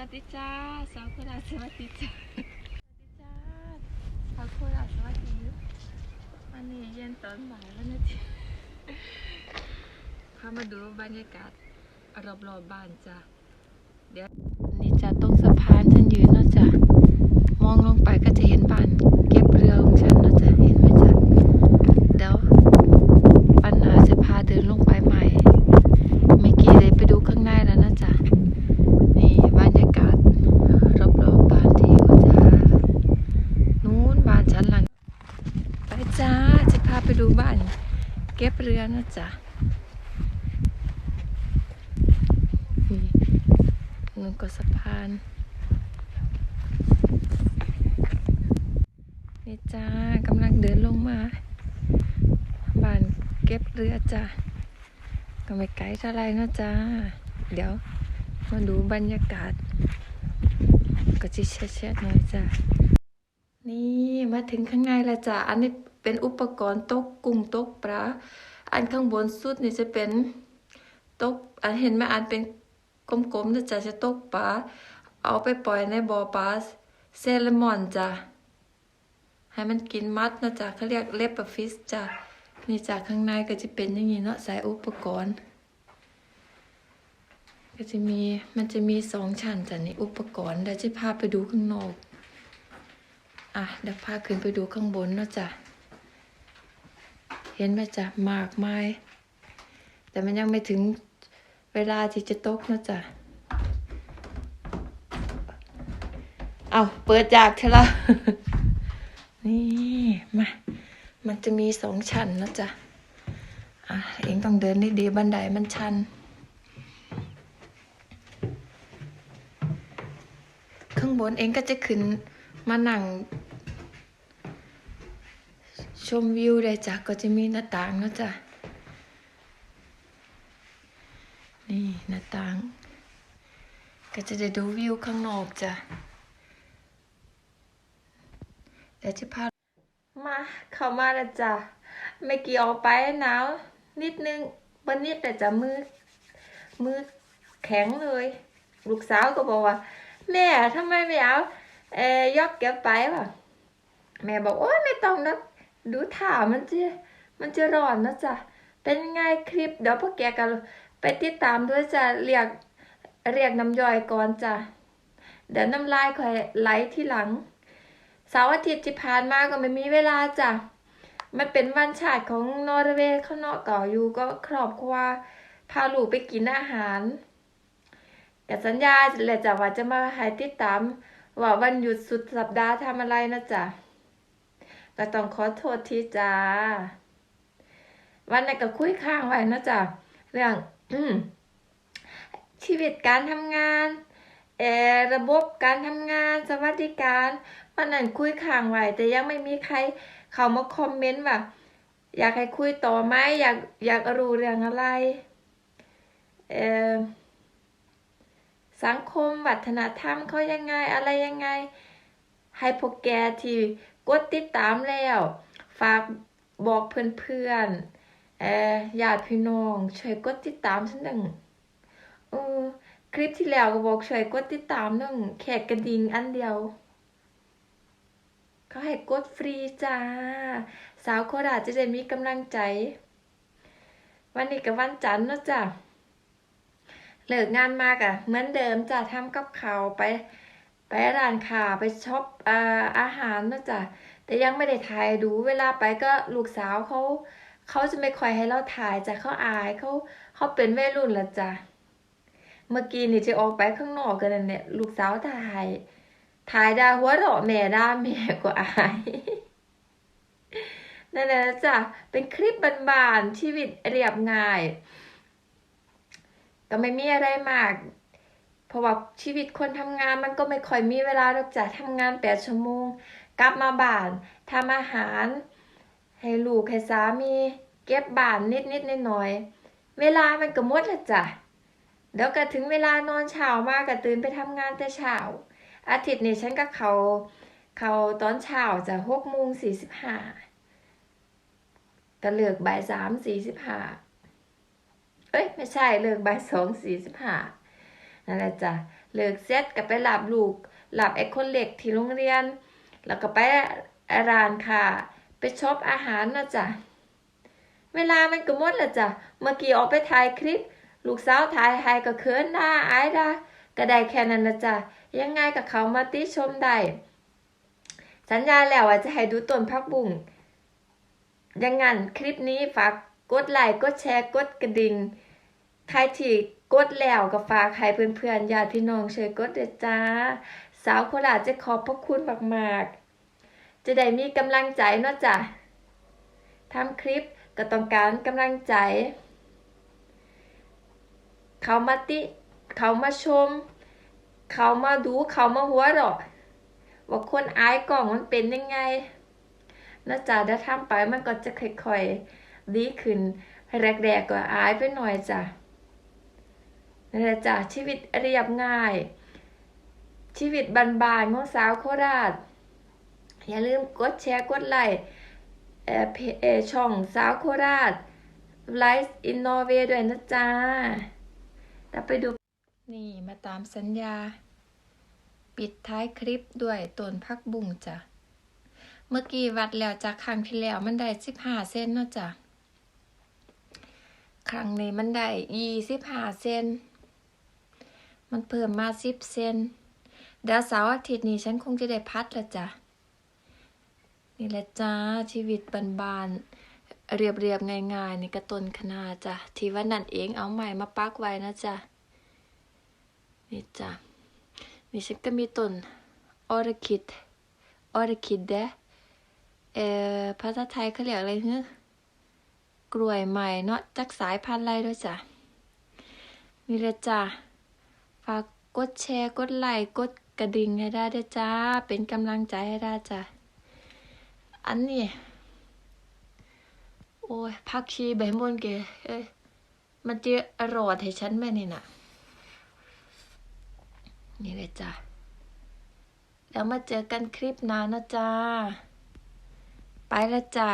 วัสดีจ้าสาวโคราชสวัสดีจ้าสวัสดีจ้าสาวโคราชสวัสดีวันนี้เย็นตอนบ่ายแล้วนะจ๊ะพามาดูบรรยากาศรอบๆบบ้านจ้าเดี๋ยวนี่จ้ะตรงสะพานฉันยืนเนาะจ้ะมองลงไปก็จะเห็นบ้านเก็บเรือของฉันเนาะจ้ะเห็นไหมจ้ะเดี๋ยวปัญหาจะพาเดินลงไปใหม่เมื่อกี้เลยไปดูข้างในแล้วนะจ๊ะ นี่บรรยากาศรอบๆบบ้านที่ว่าจ้านู้นบ้านชั้นหลัง ไปจ้า จะพาไปดูบ้าน เก็บเรือนะ จ๊ะนี่นึงก็สะพาน นี่จ้ากำลังเดินลงมาบ้านเก็บเรือจ้ะก็ไม่ไกลเท่าไรนะจ้าเดี๋ยวมาดูบรรยากาศ ก็จะเช็ดๆหน่อยจ้ะนี่มาถึงข้างในแล้วจ้ะอันนี้เป็นอุปกรณ์ตกกุ้งตกปลา อันข้างบนสุดนี่จะเป็นตก อันเห็นไหมอันเป็นกลมๆนะจ๊ะจะตกปลาเอาไปปล่อยในบ่อปลาเซลมอนจ้ะให้มันกินมัดนะจ๊ะเขาเรียกเลปฟิสจ้ะนี่จ้ะข้างในก็จะเป็นอย่างนี้เนาะใส่อุปกรณ์ ก็จะมีมันจะมีสองชั้นจ้ะนี่อุปกรณ์เดี๋ยวจะพาไปดูข้างนอก อะเดี๋ยวพาขึ้นไปดูข้างบนเนาะจ้ะ เห็นไหมจ้ะมากไม้แต่มันยังไม่ถึงเวลาที่จะตกนะจ้ะเอาเปิดจากเถอะละนี่มา มันจะมีสองชั้นนะจ้ะอะ เองต้องเดินดีๆบันไดมันชัน ข้างบนเองก็จะขึ้นมานั่ง ชมวิวได้จ้ะก็จะมีหน้าต่างเนะจ้ะนี่หน้าต่าง ก็จะได้ดูวิวข้างนอกจ้ะเดี๋ยวจะพามาเข้ามาแล้วจ้ะไม่กี่ออกไปหนาวนิดนึงวันนิดแต่จะมือมือแข็งเลย ลูกสาวก็บอกว่า แม่ทำไมไม่เอาเอ่อยกเก็บไปวะแม่บอกโอ้ยไม่ต้องนะ ดูถ่ามันจะมันจะร้อนนะจ๊ะ เป็นยังไงคลิป เดี๋ยวพวกแกกันไปติดตามด้วยจะเรียกเรียกน้ำย่อยก่อนจ้ะ เดี๋ยวน้ำลายคอยไหลที่หลังเสาร์อาทิตย์ที่ผ่านมาก็ไม่มีเวลาจ้ะ มันเป็นวันชาติของนอร์เวย์เขาเนาะก่ออยู่ก็ครอบครัวพาลูกไปกินอาหารแต่สัญญาแหละจ้ะว่าจะมาให้ติดตาม ว่าวันหยุดสุดสัปดาห์ทำอะไรนะจ๊ะ ก็ต้องขอโทษที่จ้าวันนั้นก็คุยข้างไว้นะจ๊ะเรื่องชีวิตการทำงานเอระบบการทำงานสวัสดิการวันนั้นคุยข้างไว้แต่ยังไม่มีใครเข้ามาคอมเมนต์ว่าอยากให้คุยต่อไหมอยากอยากรู้เรื่องอะไรเออสังคมวัฒนธรรมเขายังไงอะไรยังไง ให้พวกแกที่ กดติดตามแล้ว ฝากบอกเพื่อนๆเออญาติพี่น้องช่วยกดติดตามฉันหนึ่งเออคลิปที่แล้วก็บอกช่วยกดติดตามหนึ่งแค่กระดิ่งอันเดียวเขาให้กดฟรีจ้า สาวโคราชจะได้มีกำลังใจ วันนี้กับวันจันทร์นะจ้ะเลิกงานมากอะเหมือนเดิมจะทำกับข้าไป ไปร้านค้าไปช็อปอาอาหารนะจ๊ะแต่ยังไม่ได้ถ่ายดูเวลาไปก็ลูกสาวเขาเขาจะไม่ค่อยให้เราถ่ายจ้ะเขาอายเขาเขาเป็นวัยรุ่นละจ้ะเมื่อกี้นี่จะออกไปข้างนอกกันเนี่ยลูกสาวถ่ายถ่ายดาหัวเราะแม่ด่าแม่ก็อายนั่นแหละจ้ะเป็นคลิปบานๆชีวิตเรียบง่าย ก็ไม่มีอะไรมาก เพราะว่าชีวิตคนทำงานมันก็ไม่ค่อยมีเวลาหรอกจ้ะทำงานแปดชั่วโมง กลับมาบ้านทำอาหาร ให้ลูกให้สามี เก็บบ้านนิดนิดหน่อยเวลามันก็หมดละจ้ะเดี๋ยวก็ถึงเวลานอนเช้ามากก็ตื่นไปทำงานแต่เช้าอาทิตย์นี้ฉันก็เขาเขาตอนเช้าจะหกโมงสี่สิบห้าก็เลือกบ่ายสามสี่สิบห้าเอ้ย ไม่ใช่เลิกบ่ายสองสี่สิบห้า นั่นแหละจ้ะเลิกเสร็จก็ไปหลับลูกหลับไอ้คนเล็กที่โรงเรียน แล้วก็ไปร้านค่ะ ไปชอปอาหารนะจ๊ะเวลามันก็หมดละจ้ะเมื่อกี้ออกไปถ่ายคลิป ลูกสาวถ่ายให้ก็เขินหน้าอายดาก็ได้แค่นั้นนะจ๊ะยังไงกับเขามาติชมได้สัญญาแล้วว่าจะให้ดูต้นพักบุ้งยังงั้นคลิปนี้ฝากกดไลค์กดแชร์กดกระดิ่งใครที่ กดแล้วก็ฝากให้เพื่อนๆญาติพี่น้องช่วยกดเด้อจ้า สาวโคราชจะขอบพระคุณมากๆ จะได้มีกำลังใจเนาะจ้ะทำคลิปก็ต้องการกำลังใจ เขามาติ เขามาชม เขามาดูเขามาหัวเราะว่าคนอายกล่องมันเป็นยังไงนะจ๊ะถ้าทำไปมันก็จะค่อยๆดีขึ้นแรกๆก็อายไปหน่อยจ้ะ นั่นแหละจ้ะชีวิตเรียบง่าย ชีวิตบานๆของสาวโคราช อย่าลืมกดแชร์กดไลค์เอช่องสาวโคราชไลฟ์อินโนเวด้วยนะจ๊ะแล้วไปดู นี่มาตามสัญญา ปิดท้ายคลิปด้วยต้นพักบุ้งจ้ะ เมื่อกี้วัดแล้วจากครั้งที่แล้วมันได้สิบห้าเซนเนาะจ้ะ ครั้งนี้มันได้ยี่สิบห้าเซน มันเพิ่มมาสิบเซนเดี๋ยวเสาร์อาทิตย์นี้ฉันคงจะได้พัดละจ้ะ นี่แหละจ้าชีวิตบานๆเรียบๆง่ายๆในกระตนคณาจ้ะ ที่ว่านั่นเองเอาใหม่มาปักไว้นะจ้ะ นี่จ้ะ นี่ฉันก็มีต้นออร์คิดออร์คิดเดะเอ่อภาษาไทยเขาเรียกอะไรฮึกล้วยใหม่เนาะจากสายพันธุ์อะไรด้วยจ้ะ นี่แหละจ้ะ ฝากกดแชร์กดไลค์กดกระดิ่งให้ได้ด้วยจ้า เป็นกำลังใจให้ได้จ้ะอันนี้ โอ้ยพักชีใบบนเกเอ้ยมันจะอร่อยให้ฉันไหมนี่น่ะนี่เลยจ้ะแล้วมาเจอกันคลิปหน้านะจ้า ไปแล้วจ้ะ